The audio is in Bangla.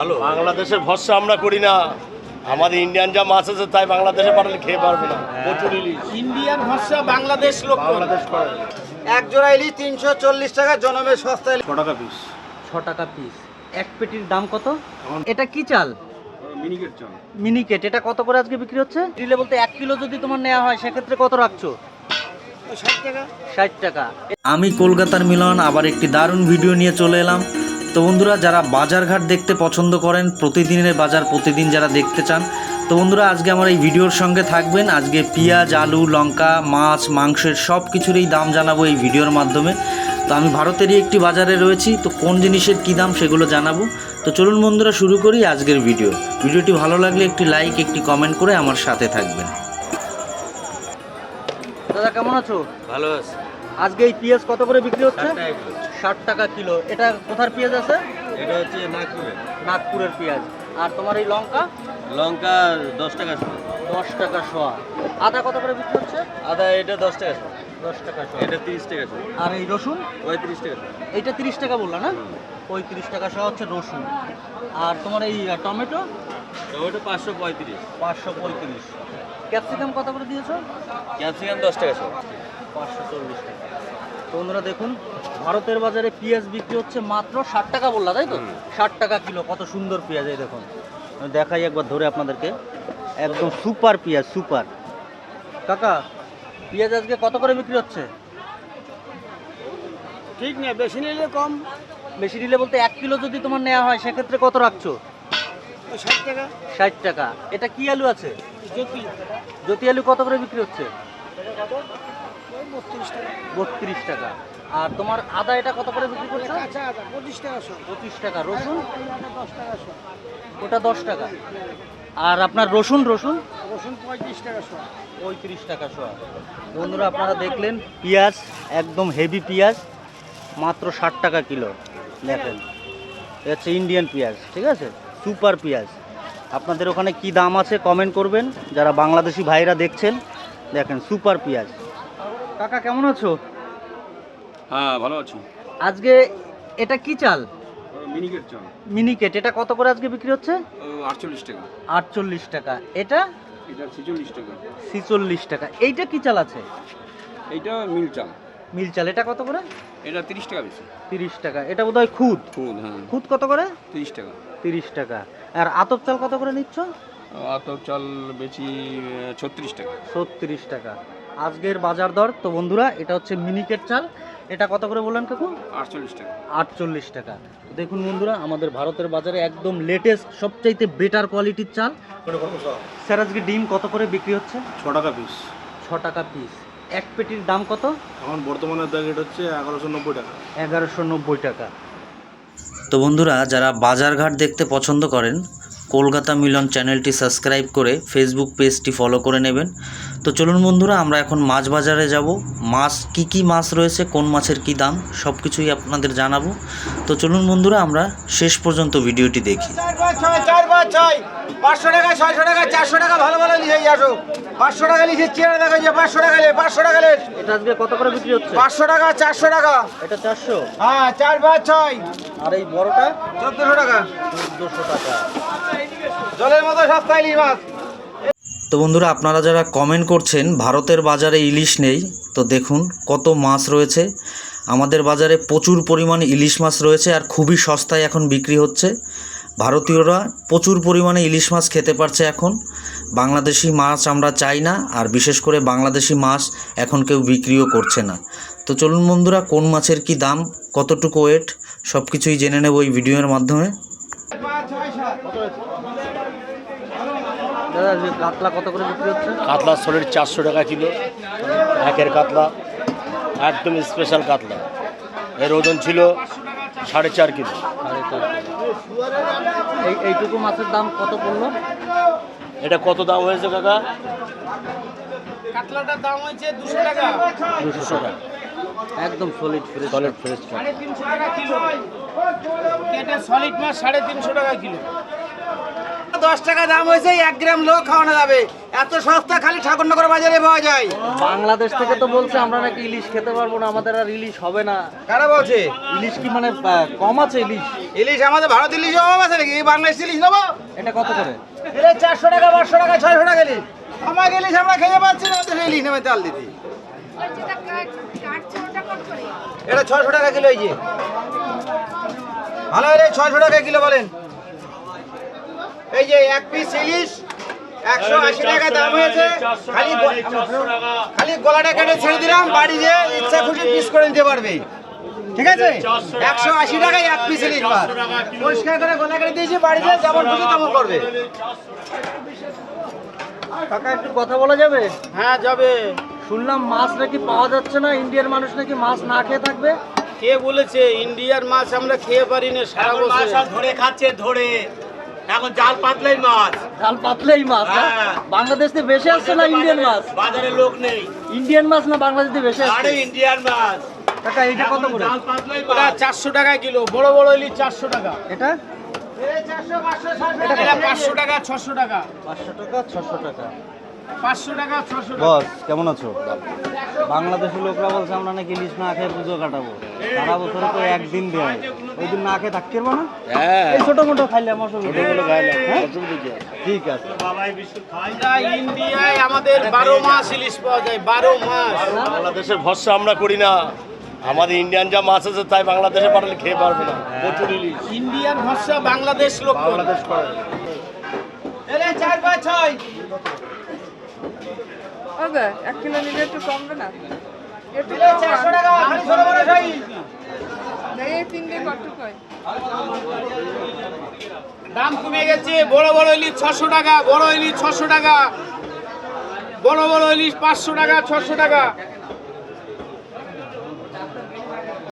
ভালো। বাংলাদেশের ভরসা আমরা করি না। আমাদের ইন্ডিয়ান যা মাছ আছে তাই বাংলাদেশে পাঠালে খেয়ে পারবে না। প্রচুর ইলিশ। ইন্ডিয়ান ভরসা বাংলাদেশ লোক বাংলাদেশ করে। এক জোড়া ইলিশ তিনশো চল্লিশ টাকা জনমের সস্তা ছ টাকা পিস ছ টাকা পিস এক পেটির দাম কত? এটা কি চাল? মিনিকেট চাল। মিনিকেট এটা কত করে আজকে বিক্রি হচ্ছে? দিলে বলতে এক কিলো যদি তোমার নেওয়া হয় সেক্ষেত্রে কত রাখছো? ষাট টাকা। ষাট টাকা। আমি কলকাতার মিলন আবার একটি দারুণ ভিডিও নিয়ে চলে এলাম। তো বন্ধুরা যারা বাজারঘাট দেখতে পছন্দ করেন প্রতিদিনের বাজার প্রতিদিন যারা দেখতে চান তো বন্ধুরা আজকে আমার এই ভিডিওর সঙ্গে থাকবেন। আজকে পেঁয়াজ আলু লঙ্কা মাছ মাংসের সব কিছুরই দাম জানাব এই ভিডিওর মাধ্যমে। তো আমি ভারতেরই একটি বাজারে রয়েছি তো কোন জিনিসের কী দাম সেগুলো জানাব। তো চলুন বন্ধুরা শুরু করি আজকের ভিডিও। ভিডিওটি ভালো লাগলে একটি লাইক একটি কমেন্ট করে আমার সাথে থাকবেন। দাদা কেমন আছো? ভালো আছে। আজকে এই পেঁয়াজ কত করে বিক্রি হচ্ছে? ষাট টাকা কিলো। এটা কোথার পেঁয়াজ আছে? এটা হচ্ছে নাগপুরে নাগপুরের পেঁয়াজ। আর তোমার এই লঙ্কা? লঙ্কা দশ টাকা শো দশ টাকা শোয়া। আদা কত করে বিক্রি হচ্ছে? আদা এটা দশ টাকা শো দশ টাকা শোয়া। এটা তিরিশ টাকা শো আর এই রসুন? পঁয়ত্রিশ টাকা শো এইটা তিরিশ টাকা বললা না? পঁয়ত্রিশ টাকা সহ হচ্ছে রসুন। আর তোমার এই টমেটো? টমেটো পাঁচশো পঁয়ত্রিশ। পাঁচশো পঁয়ত্রিশ। ক্যাপসিকাম কত করে দিয়েছ? ক্যাপসিকাম দশ টাকা শো পাঁচশো চল্লিশ টাকা। তো বন্ধুরা দেখুন ভারতের বাজারে পেঁয়াজ বিক্রি হচ্ছে মাত্র ষাট টাকা বললা তাই তো? ষাট টাকা কিলো কত সুন্দর পেঁয়াজ এই দেখুন। দেখাই একবার ধরে আপনাদেরকে। একদম সুপার পেঁয়াজ সুপার। কাকা পেঁয়াজ আজকে কত করে বিক্রি হচ্ছে? ঠিক না বেশি নিলে কম। বেশি নিলে বলতে এক কিলো যদি তোমার নেওয়া হয় সেক্ষেত্রে কত রাখছো? ষাট টাকা। ষাট টাকা। এটা কি আলু আছে? জ্যোতি। জ্যোতি আলু কত করে বিক্রি হচ্ছে? বত্রিশ টাকা। আর তোমার আদা এটা কত করে বিক্রি করছ? পঁচিশ টাকা পঁচিশ টাকা। রসুন? ওটা দশ টাকা। আর আপনার রসুন রসুন? রসুন পঁয়ত্রিশ টাকা শো পঁয়ত্রিশ টাকা শোয়া বন্ধুরা আপনারা দেখলেন পেঁয়াজ একদম হেভি পেঁয়াজ মাত্র ষাট টাকা কিলো। দেখেন হচ্ছে ইন্ডিয়ান পেঁয়াজ ঠিক আছে? সুপার পেঁয়াজ। আপনাদের ওখানে কি দাম আছে কমেন্ট করবেন। যারা বাংলাদেশি ভাইরা দেখছেন দেখেন সুপার পেঁয়াজ। কাকা কেমন আছো? হ্যাঁ ভালো আছি। আজকে এটা কি চাল? মিনিকেট চাল। মিনিকেট এটা কত করে আজকে বিক্রি হচ্ছে? আটচল্লিশ টাকা। আটচল্লিশ টাকা। এটা? এটা ছেচল্লিশ টাকা। ছিচল্লিশ টাকা। এইটা কি চাল আছে? এইটা মিল চাল। মিল চাল। এটা কত করে? এটা তিরিশ টাকা বেশি। তিরিশ টাকা। এটা বোধহয় খুদ। খুদ হ্যাঁ। খুদ কত করে? তিরিশ টাকা। তিরিশ টাকা। আর আতপ চাল কত করে নিচ্ছ? আতপ চাল বেশি ছত্রিশ টাকা। ছত্রিশ টাকা। আজকের বাজার দর তো বন্ধুরা এটা হচ্ছে মিনিকেট চাল। এটা কত করে বললেন কাকু? আটচল্লিশ টাকা। আটচল্লিশ টাকা। দেখুন বন্ধুরা আমাদের ভারতের বাজারে একদম লেটেস্ট সবচাইতে বেটার কোয়ালিটির চাল। স্যার আজকে ডিম কত করে বিক্রি হচ্ছে? ছ টাকা পিস ছ টাকা পিস এক পেটির দাম কত? এখন বর্তমানে রেট হচ্ছে এগারোশো নব্বই টাকা। এগারোশো নব্বই টাকা। তো বন্ধুরা যারা বাজারঘাট দেখতে পছন্দ করেন কলকাতা মিলন চ্যানেলটি সাবস্ক্রাইব করে ফেসবুক পেজটি ফলো করে নেবেন। তো চলুন বন্ধুরা আমরা এখন মাছ বাজারে যাব। মাছ কি কি মাছ রয়েছে কোন মাছের কি দাম সব কিছুই আপনাদের জানাব। তো চলুন বন্ধুরা আমরা শেষ পর্যন্ত ভিডিওটি দেখি। চার পাঁচ ছয় চার পাঁচ ছয়। পাঁচশো টাকা ছয়শো টাকা চারশো টাকা ভালো ভালো লিখে আসো পাঁচশো টাকা লিখে চেয়ারে দেখা যায় পাঁচশো টাকা লে পাঁচশো টাকা লে এটা আজকে কত করে বিক্রি হচ্ছে? পাঁচশো টাকা চারশো টাকা। এটা চারশো? হ্যাঁ চার পাঁচ ছয়। আর এই বড়টা? চোদ্দশো টাকা। চোদ্দোশো টাকা। তো বন্ধুরা, আপনারা যারা কমেন্ট করছেন, ভারতের বাজারে ইলিশ নেই, তো দেখুন কত মাছ রয়েছে। আমাদের বাজারে প্রচুর পরিমাণে ইলিশ মাছ রয়েছে আর খুবই সস্তায় এখন বিক্রি হচ্ছে। ভারতীয়রা প্রচুর পরিমাণে ইলিশ মাছ খেতে পারছে এখন। বাংলাদেশি মাছ আমরা চাই না, আর বিশেষ করে বাংলাদেশি মাছ এখন কেউ বিক্রিও করছে না। তো চলুন বন্ধুরা, কোন মাছের কি দাম, কতটুকু ওয়েট সব কিছুই জেনে নেব এই ভিডিওর মাধ্যমে দাদা আজকে কাতলা কত করে বিক্রি হচ্ছে? কাতলা সোলের চারশো টাকা কিলো। একের কাতলা একদম স্পেশাল কাতলা। এর ওজন ছিল সাড়ে চার কিলো। সাড়ে চার কিলো। এই এইটুকু মাছের দাম কত পড়ল? এটা কত দাম হয়েছে কাকা? কাতলাটার দাম হয়েছে দুশো টাকা। দুশো টাকা। একদম সলিড ফ্রেশ সলিড ফ্রেশ সাড়ে তিনশো টাকা কিলো কেটে সলিড মাছ সাড়ে তিনশো টাকা কিলো। দশ টাকা দাম হয়েছে এক গ্রাম লোক খাওয়ানো যাবে। এত সস্তা খালি ঠাকুরনগর বাজারে পাওয়া যায়। বাংলাদেশ থেকে তো বলছে আমরা নাকি ইলিশ খেতে পারব না আমাদের আর ইলিশ হবে না। কারা বলছে? ইলিশ কি মানে কম আছে ইলিশ? ইলিশ আমাদের ভারত ইলিশ অভাব আছে নাকি? বাংলাদেশ ইলিশ নেব? এটা কত করে? এলে চারশো টাকা পাঁচশো টাকা ছয়শো টাকা ইলিশ। আমার ইলিশ আমরা খেতে পাচ্ছি না তো ইলিশ নেবে চাল করে এটা ছয়শো টাকা কিলো এই যে। ভালো হলে ছয়শো টাকা কিলো বলেন। এই যে এক পিস ইলিশ একশো আশি টাকা দাম হয়েছে। খালি খালি গলাটা কেটে ছেড়ে দিলাম বাড়ি যে ইচ্ছা খুশি পিস করে নিতে পারবে। ঠিক আছে? একশো আশি টাকায় এক পিস ইলিশ মাছ পরিষ্কার করে গলা কেটে দিয়েছি বাড়িতে যেমন খুশি তেমন করবে। কাকা একটু কথা বলা যাবে? হ্যাঁ যাবে। শুনলাম মাছ নাকি পাওয়া যাচ্ছে না ইন্ডিয়ার মানুষ নাকি মাছ না খেয়ে থাকবে? কে বলেছে ইন্ডিয়ার মাছ আমরা খেয়ে পারি না সারা বছর। ধরে খাচ্ছে ধরে। এখন জাল পাতলেই মাছ। জাল পাতলেই মাছ হ্যাঁ। বাংলাদেশ থেকে বেশি আসছে না ইন্ডিয়ান মাছ? বাজারে লোক নেই। ইন্ডিয়ান মাছ না বাংলাদেশ থেকে বেশি আসছে? ইন্ডিয়ান মাছ। কাকা এটা কত করে? পাতলাই ওটা চারশো টাকা কিলো বড় বড় ইলি চারশো টাকা। এটা? এটা পাঁচশো টাকা 600 টাকা পাঁচশো টাকা ছশো টাকা। পাঁচশো টাকা ছশো টাকা। বস কেমন আছো? বাংলাদেশের লোকরা বলছে আমরা নাকি ইলিশ না খেয়ে পুজো কাটাবো। সারা বছরে তো একদিন দেয় ওই দিন না খেয়ে থাকতে পারব না? হ্যাঁ। এই ছোট মোটো খাইলে আমার হ্যাঁ? ঠিক আছে। ইন্ডিয়ায় আমাদের বারো মাস ইলিশ পাওয়া যায় বারো মাস। বাংলাদেশের ভরসা আমরা করি না। আমাদের ইন্ডিয়ান যা মাছ আছে তাই বাংলাদেশে পাঠালে খেয়ে পারবে না। প্রচুর ইলিশ। ইন্ডিয়ান ভাষা বাংলাদেশ লোক বাংলাদেশ করে। চার পাঁচ ছয়। ওগো এক কিলো নিলে একটু কমবে না? একটু তিনটে কত কয় দাম কমে গেছে বড় বড় ইলিশ ছশো টাকা বড় ইলিশ ছশো টাকা বড় বড় ইলিশ পাঁচশো টাকা ছশো টাকা।